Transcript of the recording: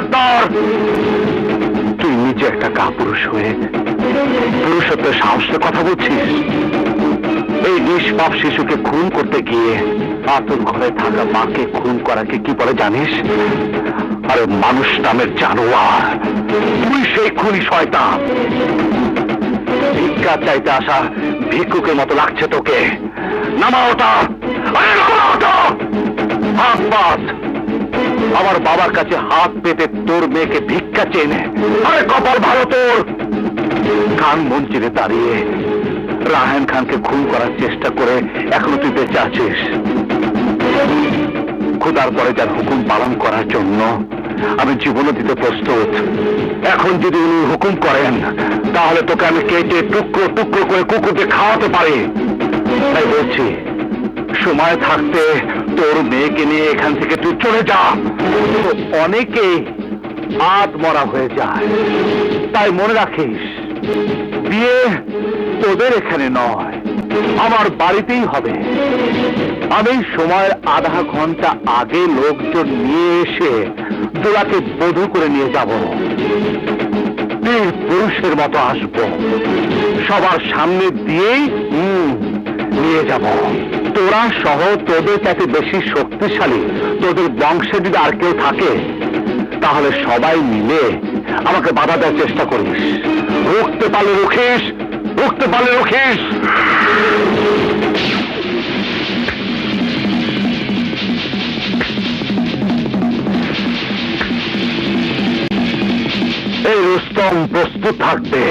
খবরদার তুই নিজে একটা কাপুরুষ হয়ে পুরুষত্বের সাহসের কথা বলছিস? এই নিষ্পাপ শিশুকে খুন করতে গিয়ে আতুর ঘরে থাকা মাকে খুন করাকে কি বলে জানিস? আরে মানুষ নামের জানোয়ার। তুই সেই খুনি শয়তান। ভিক্ষা চাইতে আসা ভিক্ষুকের মতো লাগছে তোকে। নামা ওটা। আরে নামা ওটা। হাত আমার বাবার কাছে হাত পেতে তোর মেয়েকে ভিক্ষা চেনে আরে কপাল ভালো তোর। খান মঞ্চিরে দাঁড়িয়ে। রাহান খানকে খুন করার চেষ্টা করে এখনও তুই বেঁচে আছিস। খুদার পরে যার হুকুম পালন করার জন্য আমি জীবনও দিতে প্রস্তুত। এখন যদি উনি হুকুম করেন, তাহলে তোকে আমি কেটে টুকরো টুকরো করে কুকুরকে খাওয়াতে পারি। তাই বলছি সময় থাকতে তোর মেয়েকে নিয়ে এখান থেকে তুই চলে যা। অনেকে আত মরা হয়ে যায়। তাই মনে রাখিস, বিয়ে তোদের এখানে নয়, আমার বাড়িতেই হবে। আমি সময়ের আধা ঘণ্টা আগে লোকজন নিয়ে এসে দোলাকে বধু করে নিয়ে যাব। পুরুষের মতো আসব। সবার সামনে দিয়েই নিয়ে যাব। তোরা সহ তোদের চাইতে বেশি শক্তিশালী, তোদের বংশে যদি আর কেউ থাকে, তাহলে সবাই মিলে আমাকে বাধা দেওয়ার চেষ্টা করিস। রুখতে পারলে রুখিস, রুখতে পারলে রুখিস। এই রুস্তম প্রস্তুত থাকবে।